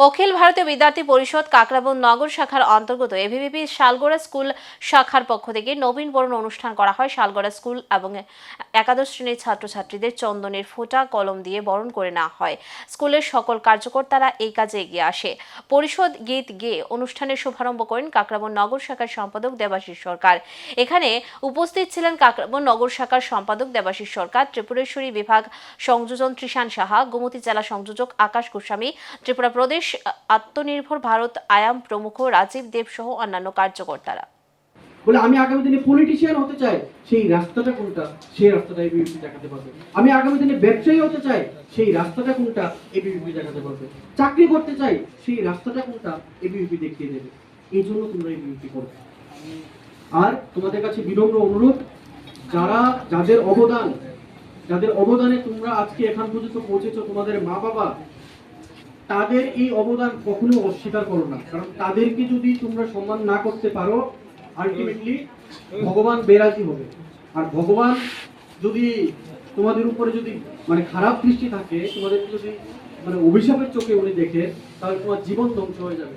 অখিল ভারতীয় বিদ্যার্থী পরিষদ কাকরাবন নগর শাখার অন্তর্গত এভিভিপি শালগড়া স্কুল শাখার পক্ষ থেকে নবীন বরণ অনুষ্ঠান করা হয় শালগড়া স্কুল এবং একাদশ শ্রেণির ছাত্রছাত্রীদের চন্দনের ফোঁটা কলম দিয়ে বরণ করে নেওয়া হয়। স্কুলের সকল কার্যকর্তারা এই কাজে এগিয়ে আসে। পরিষদ গীত গেয়ে অনুষ্ঠানের শুভারম্ভ করেন কাকরাবন নগর শাখার সম্পাদক দেবাশিস সরকার। এখানে উপস্থিত ছিলেন কাকরাবন নগর শাখার সম্পাদক দেবাশিস সরকার, ত্রিপুরেশ্বরী বিভাগ সংযোজন ত্রিশান সাহা, গোমতী জেলা সংযোজক আকাশ গোস্বামী, ত্রিপুরা প্রদেশ আত্মনির্ভর ভারত, আয়াম প্রমুখ, রাজীব দেব সহ অন্যান্য কার্যকর্তারা। বলে আমি আগামী দিনে পলিটিশিয়ান হতে চাই, সেই রাস্তাটা কোনটা? সেই রাস্তাটা এবিভিপি দেখাতে পারবে। আমি আগামী দিনে ব্যবসায়ী হতে চাই, সেই রাস্তাটা কোনটা? এবিভিপি দেখাতে পারবে। চাকরি করতে চাই, সেই রাস্তাটা কোনটা? এবিভিপি দেখিয়ে দেবে। এই জন্য তোমরা এবিভিপি করবে। আর তোমাদের কাছে বিনম্র অনুরোধ, যারা, যাদের অবদান, যাদের অবদানে তোমরা আজকে এখান পর্যন্ত পৌঁছেছো তোমাদের মা বাবা তাদের এই অবদান কখনো অস্বীকার করো না। কারণ তাদেরকে যদি তোমরা সম্মান না করতে পারো আলটিমেটলি ভগবান বেরাজি হবে। আর ভগবান যদি তোমাদের উপরে যদি মানে খারাপ দৃষ্টি থাকে তোমাদের যদি মানে অভিশাপের চোখে উনি দেখে, তাহলে তোমার জীবন ধ্বংস হয়ে যাবে।